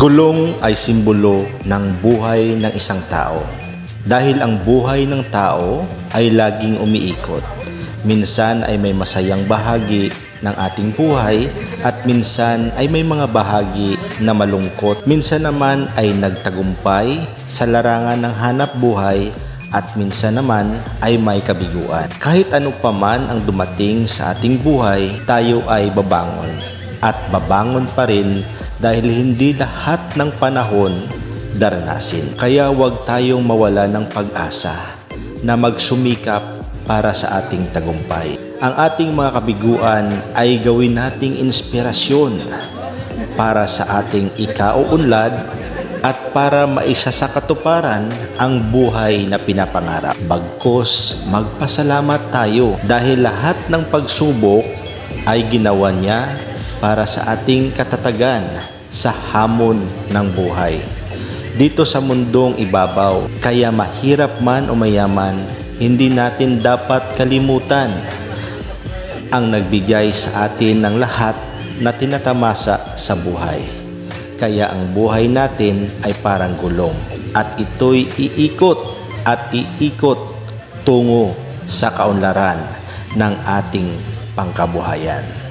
Gulong ay simbolo ng buhay ng isang tao. Dahil ang buhay ng tao ay laging umiikot. Minsan ay may masayang bahagi ng ating buhay at minsan ay may mga bahagi na malungkot. Minsan naman ay nagtagumpay sa larangan ng hanap buhay at minsan naman ay may kabiguan. Kahit ano pa man ang dumating sa ating buhay, tayo ay babangon. At babangon pa rin dahil hindi lahat ng panahon daranasin. Kaya huwag tayong mawala ng pag-asa na magsumikap para sa ating tagumpay. Ang ating mga kabiguan ay gawin nating inspirasyon para sa ating ikauunlad at para maisa sa katuparan ang buhay na pinapangarap. Bagkos, magpasalamat tayo dahil lahat ng pagsubok ay ginawa niya para sa ating katatagan sa hamon ng buhay. Dito sa mundong ibabaw, kaya mahirap man o mayaman, hindi natin dapat kalimutan ang nagbigay sa atin ng lahat na tinatamasa sa buhay. Kaya ang buhay natin ay parang gulong at ito'y iikot at iikot tungo sa kaunlaran ng ating pangkabuhayan.